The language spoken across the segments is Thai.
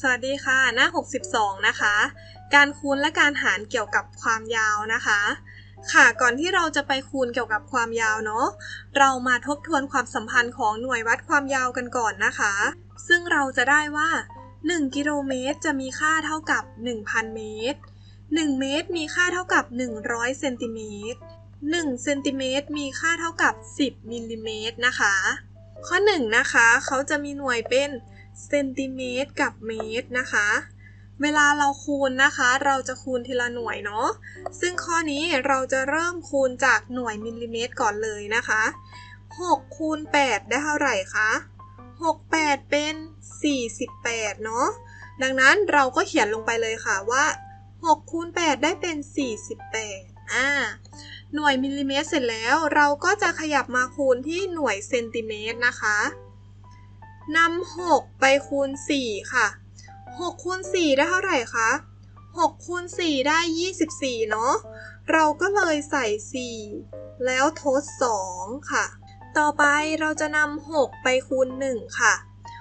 สวัสดีค่ะ หน้า 62 นะคะ การคูณและการหารเกี่ยวกับความยาวนะคะ ค่ะก่อนที่เราจะไปคูณเกี่ยวกับความยาวเนาะเรามาทบทวนความสัมพันธ์ของหน่วยวัดความยาวกันก่อนนะคะ ซึ่งเราจะได้ว่า 1 กิโลเมตรจะมีค่าเท่ากับ 1,000 เมตร 1 เมตรมีค่าเท่ากับ 100เซนติเมตร1เซนติเมตรมีค่าเท่ากับ 10มิลลิเมตรนะคะ ข้อ 1 นะคะ เขาจะมีหน่วยเป็น เซนติเมตรกับเมตรนะคะ เวลาเราคูณนะคะ เราจะคูณทีละหน่วยเนาะซึ่งข้อนี้เราจะเริ่มคูณจากหน่วยมิลลิเมตรก่อนเลยนะคะ6คูณ8ได้เท่าไหร่คะ6 8 เป็น 48 เนาะดังนั้นเราก็เขียนลงไปเลยค่ะว่า6คูณ8ได้เป็น 48 อ่า หน่วยมิลลิเมตรเสร็จแล้ว เราก็จะขยับมาคูณที่หน่วยเซนติเมตรนะคะ นำ6ไปคูณ4ค่ะ6คูณ4ได้เท่าไหร่คะ6คูณ4ได้24เนาะ เราก็เลยใส่4แล้วทด2ค่ะ ต่อไปเราจะนำ6ไปคูณ1ค่ะ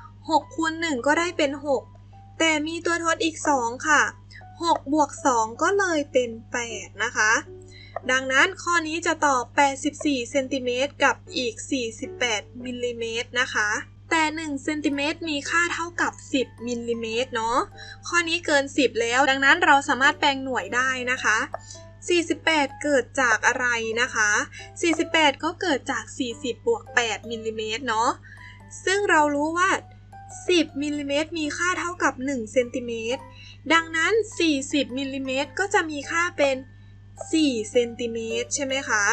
6คูณ1ก็ได้เป็น6แต่มีตัวทดอีก2ค่ะ6บวก2ก็เลยเป็น8นะคะ ดังนั้นข้อนี้จะตอบ 84เซนติเมตรกับอีก 48มิลลิเมตรนะคะ แต่1เซนติเมตรมีค่าเท่ากับ 10มิลลิเมตรเนาะข้อนี้เกิน 10 แล้ว ดังนั้นเราสามารถแปลงหน่วยได้นะคะ 48 เกิดจากอะไรนะคะ 48 ก็เกิดจาก 40 บวก 8มิลลิเมตรเนาะซึ่งเรารู้ว่า 10มิลลิเมตรมีค่าเท่ากับ1เซนติเมตรดังนั้น 40มิลลิเมตรก็จะมีค่าเป็น4เซนติเมตรใช่ไหมคะ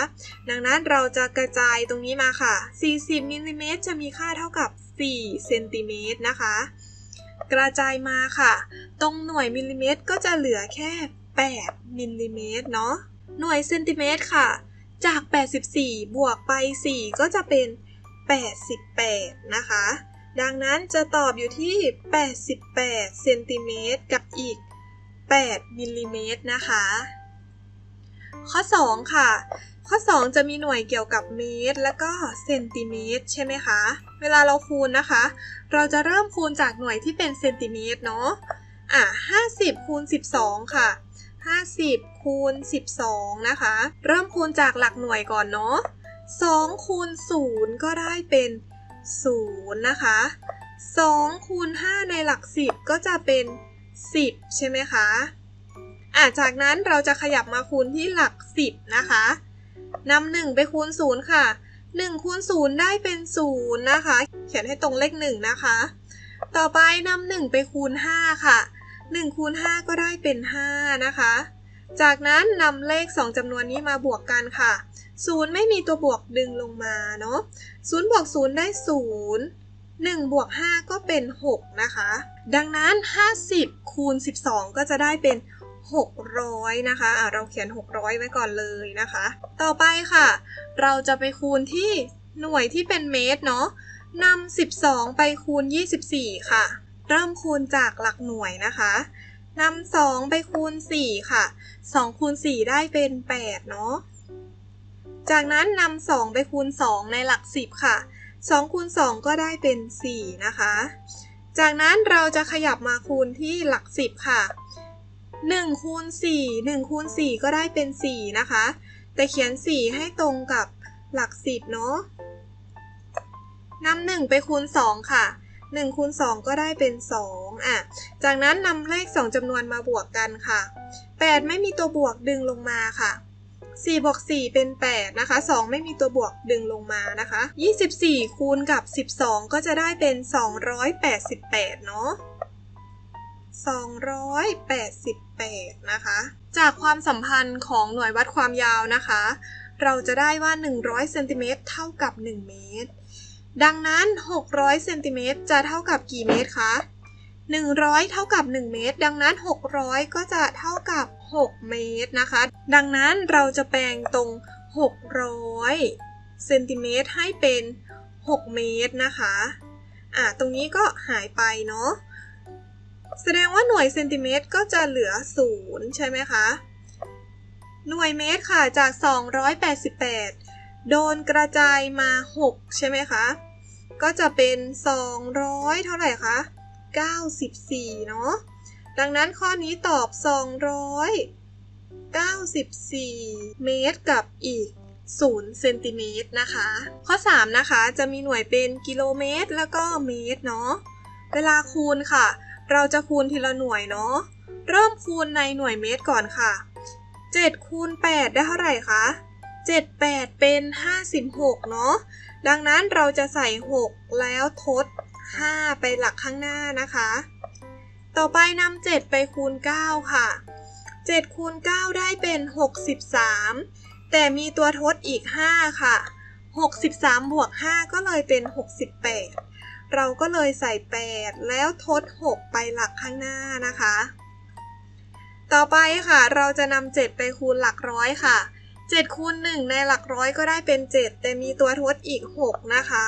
ดังนั้นเราจะกระจายตรงนี้มาค่ะ 40มิลลิเมตรจะมีค่าเท่ากับ 4เซนติเมตรนะคะ กระจายมาค่ะ ตรงหน่วยมิลลิเมตรก็จะเหลือแค่ 8มิลลิเมตรเนาะ หน่วยเซนติเมตรค่ะ จาก 84 บวกไป 4 ก็จะเป็น 88 นะคะ ดังนั้นจะตอบอยู่ที่ 88เซนติเมตรกับอีก 8มิลลิเมตรนะคะ ข้อ 2 ค่ะ ข้อ 2 จะมีหน่วยเกี่ยวกับเมตร และก็เซนติเมตรใช่ไหมคะ เวลาเราคูณนะคะ เราจะเริ่มคูณจากหน่วยที่เป็นเซนติเมตรเนาะ อะ50คูณ12 ค่ะ 50คูณ12 นะคะ เริ่มคูณจากหลักหน่วยก่อนเนาะ2คูณ0 ก็ได้เป็น 0 นะคะ2คูณ5ในหลัก 10 ก็จะเป็น 10 ใช่ไหมคะอะจากนั้นเราจะขยับมาคูณที่หลัก 10 นะคะ นำหนึ่งไปคูณศูนย์ค่ะหนึ่งคูณศูนย์ได้เป็นศูนย์นะคะ เขียนให้ตรงเลขหนึ่งนะคะ ต่อไปนำหนึ่งไปคูณห้าค่ะหนึ่งคูณห้าก็ได้เป็นห้านะคะ จากนั้นนำเลขสองจำนวนนี้มาบวกกันค่ะศูนย์ไม่มีตัวบวกดึงลงมาเนาะศูนย์บวกศูนย์ได้ศูนย์หนึ่งบวกห้าก็เป็นหกนะคะ ดังนั้นห้าสิบคูณสิบสองก็จะได้เป็น 600นะคะะเราเขียน 600 ไว้ก่อนเลยนะคะ ต่อไปค่ะ เราจะไปคูณที่หน่วยที่เป็นเมตรเนาะนำ12 ไปคูณ 24 ค่ะ เริ่มคูณจากหลักหน่วยนะคะนำ2ไปคูณ 4 ค่ะ 2 คูณ 4 ได้เป็น 8 เนาะ จากนั้นนำ2ไปคูณ 2 ในหลัก 10 ค่ะ 2 คูณ 2 ก็ได้เป็น 4 นะคะ จากนั้นเราจะขยับมาคูณที่หลัก 10 ค่ะ 1คูณ4 1คูณ4ก็ได้เป็น 4 นะคะ แต่เขียน 4 ให้ตรงกับหลัก10เนาะนำ1ไปคูณ 2 ค่ะ1คูณ2ก็ได้เป็น 2อะ จากนั้นนำเลข 2จำนวนมาบวกกันค่ะ 8 ไม่มีตัวบวกดึงลงมาค่ะ4บวก4เป็น 8 นะคะ 2 ไม่มีตัวบวกดึงลงมานะคะ 24 คูณกับ 12 ก็จะได้เป็น 288 เนาะ 288 นะคะ จากความสัมพันธ์ของหน่วยวัดความยาวนะคะ เราจะได้ว่า 100เซนติเมตรเท่ากับ 1 เมตร ดังนั้น 600เซนติเมตรจะเท่ากับกี่เมตรคะ 100 เท่ากับ 1 เมตร ดังนั้น 600 ก็จะเท่ากับ 6 เมตรนะคะ ดังนั้นเราจะแปลงตรง 600เซนติเมตรให้เป็น 6 เมตรนะคะ อ่า ตรงนี้ก็หายไปเนาะ แสดงว่าหน่วยเซนติเมตรก็จะเหลือ 0 ใช่ไหมคะ หน่วยเมตรค่ะจาก 288 โดนกระจายมา 6 ใช่ไหมคะ ก็จะเป็น 200 เท่าไหร่คะ94 เนาะดังนั้นข้อนี้ตอบ 294 เมตรกับอีก0เซนติเมตรนะคะ ข้อ 3 นะคะ จะมีหน่วยเป็นกิโลเมตร แล้วก็เมตรเนาะ เวลาคูณค่ะ เราจะคูณทีละหน่วยเนาะ เริ่มคูณในหน่วยเมตรก่อนค่ะ 7คูณ8ได้เท่าไหร่คะ 7 8 เป็น 56 เนาะ ดังนั้นเราจะใส่ 6 แล้วทด 5 ไปหลักข้างหน้านะคะ ต่อไปนำ7ไปคูณ 9 ค่ะ 7คูณ9ได้เป็น 63 แต่มีตัวทดอีก 5 ค่ะ 63 บวก 5 ก็เลยเป็น 68 เราก็เลยใส่ 8 แล้วทด 6 ไปหลักข้างหน้านะคะ ต่อไปค่ะ เราจะนำ7ไปคูณหลักร้อยค่ะ7คูณ1ในหลักร้อยก็ได้เป็น 7 แต่มีตัวทดอีก 6 นะคะ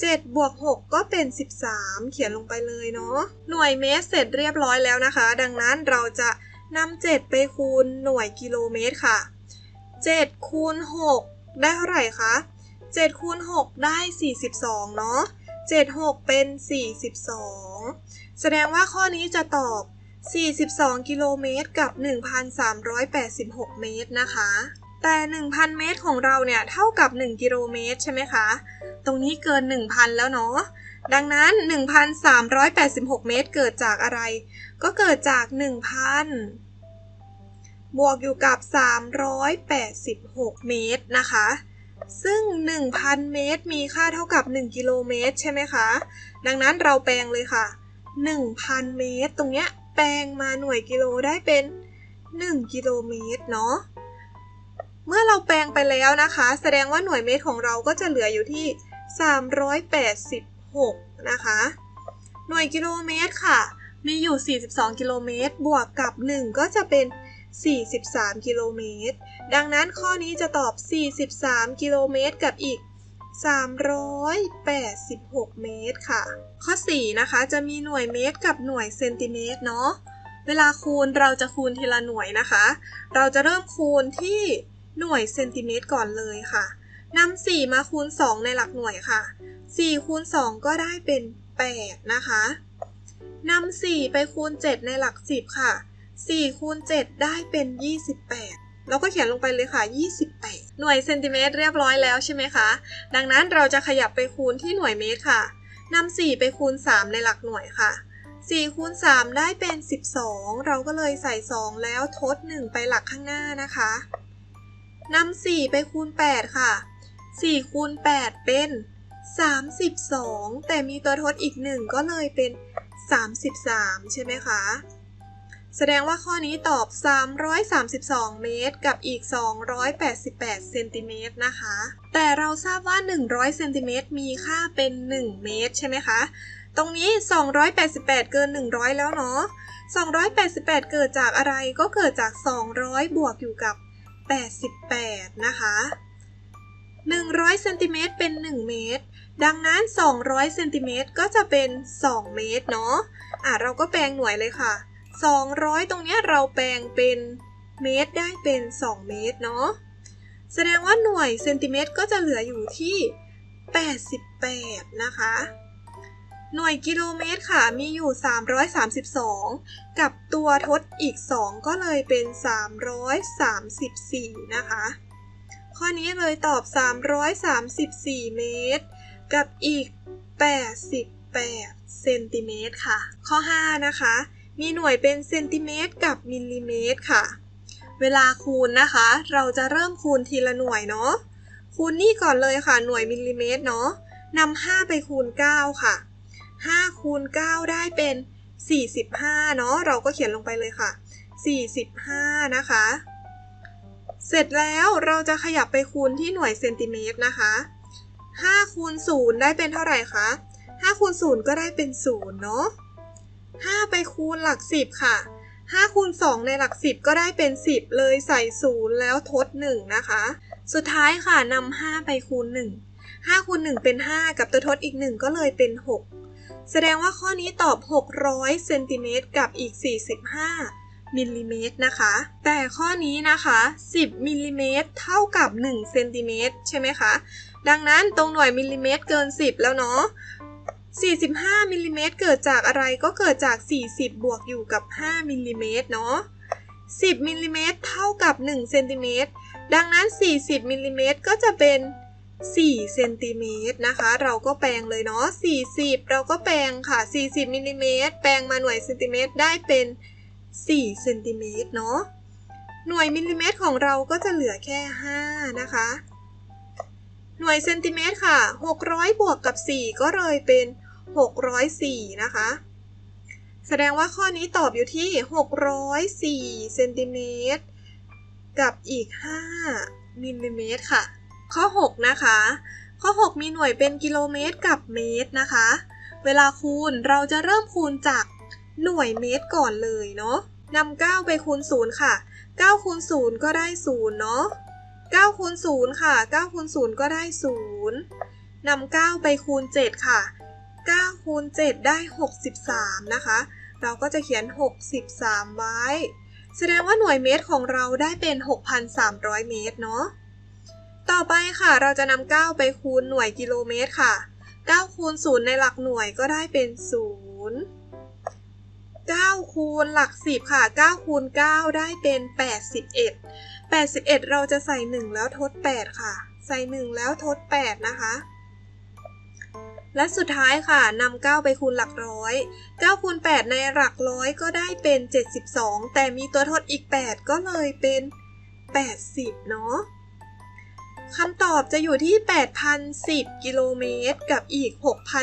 7บวก6ก็เป็น 13 เขียนลงไปเลยเนาะหน่วยเมตรเสร็จเรียบร้อยแล้วนะคะ ดังนั้นเราจะนำ7ไปคูณหน่วยกิโลเมตรค่ะ 7คูณ6ได้เท่าไหร่คะ7คูณ6ได้ 42 เนาะ 7 6 เป็น 42 แสดงว่าข้อนี้จะตอบ 42 กิโลเมตรกับ 1,386 เมตรนะคะ แต่ 1,000 เมตรของเราเนี่ยเท่ากับ 1 กิโลเมตรใช่ไหมคะ ตรงนี้เกิน 1,000 แล้วเนาะ ดังนั้น 1,386 เมตรเกิดจากอะไร ก็เกิดจาก 1,000 บวกอยู่กับ 386 เมตรนะคะ ซึ่ง 1,000 เมตร มีค่าเท่ากับ 1 กิโลเมตร ใช่ไหมคะ ดังนั้นเราแปลงเลยค่ะ 1,000 เมตร ตรงเนี้ยแปลงมาหน่วยกิโลได้เป็น 1 กิโลเมตรเนาะ เมื่อเราแปลงไปแล้วนะคะ แสดงว่าหน่วยเมตรของเราก็จะเหลืออยู่ที่ 386 นะคะ หน่วยกิโลเมตรค่ะ มีอยู่ 42 กิโลเมตร บวกกับ 1 ก็จะเป็น 43 กิโลเมตร ดังนั้นข้อนี้จะตอบ 43 กิโลเมตรกับอีก 386 เมตรค่ะ ข้อ 4 นะคะ จะมีหน่วยเมตรกับหน่วยเซนติเมตรเนาะ เวลาคูณเราจะคูณทีละหน่วยนะคะ เราจะเริ่มคูณที่หน่วยเซนติเมตรก่อนเลยค่ะนำ4มาคูณ 2 ในหลักหน่วยค่ะ 4 คูณ 2 ก็ได้เป็น 8 นะคะนำ4ไปคูณ 7 ในหลัก 10 ค่ะ 4คูณ7ได้เป็น 28 เราก็เขียนลงไปเลยค่ะ 28 หน่วยเซนติเมตรเรียบร้อยแล้วใช่ไหมคะ ดังนั้นเราจะขยับไปคูณที่หน่วยเมตรค่ะนำ4ไปคูณ 3 ในหลักหน่วยค่ะ4คูณ3ได้เป็น 12 เราก็เลยใส่ 2 แล้วทด 1 ไปหลักข้างหน้านะคะนำ4ไปคูณ 8 ค่ะ 4คูณ 8 เป็น 32 แต่มีตัวทดอีก 1 ก็เลยเป็น 33 ใช่ไหมคะ แสดงว่าข้อนี้ตอบ 332 เมตร กับอีก 288 เซนติเมตรนะคะ แต่เราทราบว่า 100 เซนติเมตรมีค่าเป็น 1 เมตร ใช่ไหมคะ ตรงนี้ 288 เกิน 100 แล้วเนาะ 288 เกิดจากอะไรก็เกิดจาก 200 บวกอยู่กับ 88 นะคะ 100 เซนติเมตรเป็น 1 เมตร ดังนั้น 200 เซนติเมตรก็จะเป็น 2 เมตรเนาะ อะเราก็แปลงหน่วยเลยค่ะ 200 ตรงนี้เราแปลงเป็นเมตรได้เป็น 2 เมตรเนาะ แสดงว่าหน่วยเซนติเมตรก็จะเหลืออยู่ที่ 88 นะคะ หน่วยกิโลเมตรค่ะมีอยู่ 332 กับตัวทดอีก 2 ก็เลยเป็น 334 นะคะ ข้อนี้เลยตอบ 334 เมตร กับอีก 88 เซนติเมตรค่ะ ข้อ 5 นะคะ มีหน่วยเป็นเซนติเมตรกับมิลลิเมตรค่ะ เวลาคูณนะคะ เราจะเริ่มคูณทีละหน่วยเนาะ คูณนี่ก่อนเลยค่ะ หน่วยมิลลิเมตรเนาะนำ5ไปคูณ 9 ค่ะ 5 คูณ 9 ได้เป็น 45 เนาะ เราก็เขียนลงไปเลยค่ะ 45 นะคะ เสร็จแล้วเราจะขยับไปคูณที่หน่วยเซนติเมตรนะคะ5คูณ0ได้เป็นเท่าไหร่คะ5คูณ0ก็ได้เป็น 0 เนาะ 5 ไปคูณหลัก 10 ค่ะ 5 คูณ 2 ในหลัก 10 ก็ได้เป็น 10 เลยใส่ 0 แล้วทด 1 นะคะ สุดท้ายค่ะนำ5ไปคูณ 1 5คูณ1เป็น 5 กับตัวทดอีก 1 ก็เลยเป็น 6 แสดงว่าข้อนี้ตอบ 600เซนติเมตรกับอีก 45มิลลิเมตรนะคะ แต่ข้อนี้นะคะ 10มิลลิเมตรเท่ากับ1เซนติเมตรใช่ไหมคะ ดังนั้นตรงหน่วยมิลลิเมตรเกิน 10 แล้วเนาะ 45มิลลิเมตรเกิดจากอะไรก็เกิดจาก 40 บวกอยู่กับ 5มิลลิเมตรเนาะ10มิลลิเมตรเท่ากับ1เซนติเมตรดังนั้น 40มิลลิเมตรก็จะเป็น4เซนติเมตรนะคะ เราก็แปลงเลยเนาะ40 เราก็แปลงค่ะ 40มิลลิเมตรแปลงมาหน่วยเซนติเมตรได้เป็น4เซนติเมตรเนาะหน่วยมิลลิเมตรของเราก็จะเหลือแค่ 5 นะคะ หน่วยเซนติเมตรค่ะ 600 บวกกับ 4 ก็เลยเป็น 604 นะคะ แสดงว่าข้อนี้ตอบอยู่ที่ 604เซนติเมตรกับอีก 5มิลลิเมตรค่ะ ข้อ 6 นะคะ ข้อ 6 มีหน่วยเป็นกิโลเมตรกับเมตรนะคะ เวลาคูณเราจะเริ่มคูณจากหน่วยเมตรก่อนเลยเนาะนำ9ไปคูณ0ค่ะ9คูณ0ก็ได้0เนาะ9คูณ0ค่ะ9คูณ0ก็ได้0นำ9ไปคูณ7ค่ะ 9คูณ7 ได้ 63 นะคะ เราก็จะเขียน 63 ไว้ แสดงว่าหน่วยเมตรของเราได้เป็น 6,300 เมตรเนาะ ต่อไปค่ะ เราจะนำ9ไปคูณหน่วยกิโลเมตรค่ะ 9 คูณ 0 ในหลักหน่วยก็ได้เป็น 0 9 คูณหลัก 10 ค่ะ 9 คูณ 9 ได้เป็น 81 81 เราจะใส่ 1 แล้วทด 8 ค่ะ ใส่ 1 แล้วทด 8 นะคะ และสุดท้ายค่ะนำ9ไปคูณหลักร้อย9คูณ8 ในหลักร้อยก็ได้เป็น 72 แต่มีตัวทดอีก 8 ก็เลยเป็น 80 เนาะคำตอบจะอยู่ที่ 8,010 กิโลเมตร กับอีก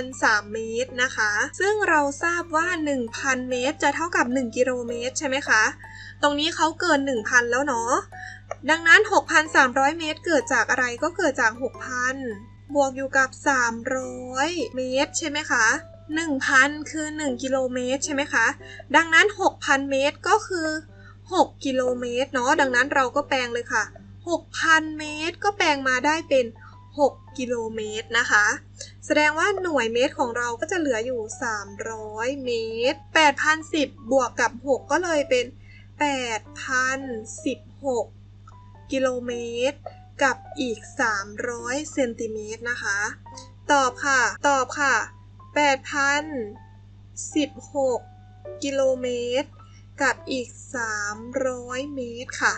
6,003 เมตรนะคะ ซึ่งเราทราบว่า 1,000 เมตร จะเท่ากับ 1 กิโลเมตร ใช่ไหมคะ ตรงนี้เขาเกิน 1,000 แล้วเนาะ ดังนั้น 6,300 เมตร เกิดจากอะไรก็เกิดจาก 6,000 บวกอยู่กับ 300 เมตร ใช่ไหมคะ 1,000 คือ 1 กิโลเมตร ใช่ไหมคะ ดังนั้น 6,000 เมตรก็คือ 6 กิโลเมตรเนาะดังนั้นเราก็แปลงเลยค่ะ 6,000 เมตร ก็แปลงมาได้เป็น 6 กิโลเมตรนะคะ แสดงว่าหน่วยเมตรของเราก็จะเหลืออยู่ 300 เมตร 8,010 บวกกับ 6 ก็เลยเป็น 8,016 กิโลเมตร กับอีก 300เซนติเมตรนะคะ ตอบค่ะ ตอบค่ะ 8,016 กิโลเมตร กับอีก 300 เมตรค่ะ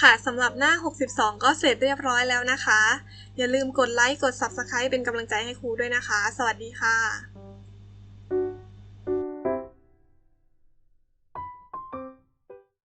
ค่ะสำหรับหน้า 62 ก็เสร็จเรียบร้อยแล้วนะคะ อย่าลืมกดไลค์ กด Subscribe เป็นกำลังใจให้ครูด้วยนะคะ สวัสดีค่ะ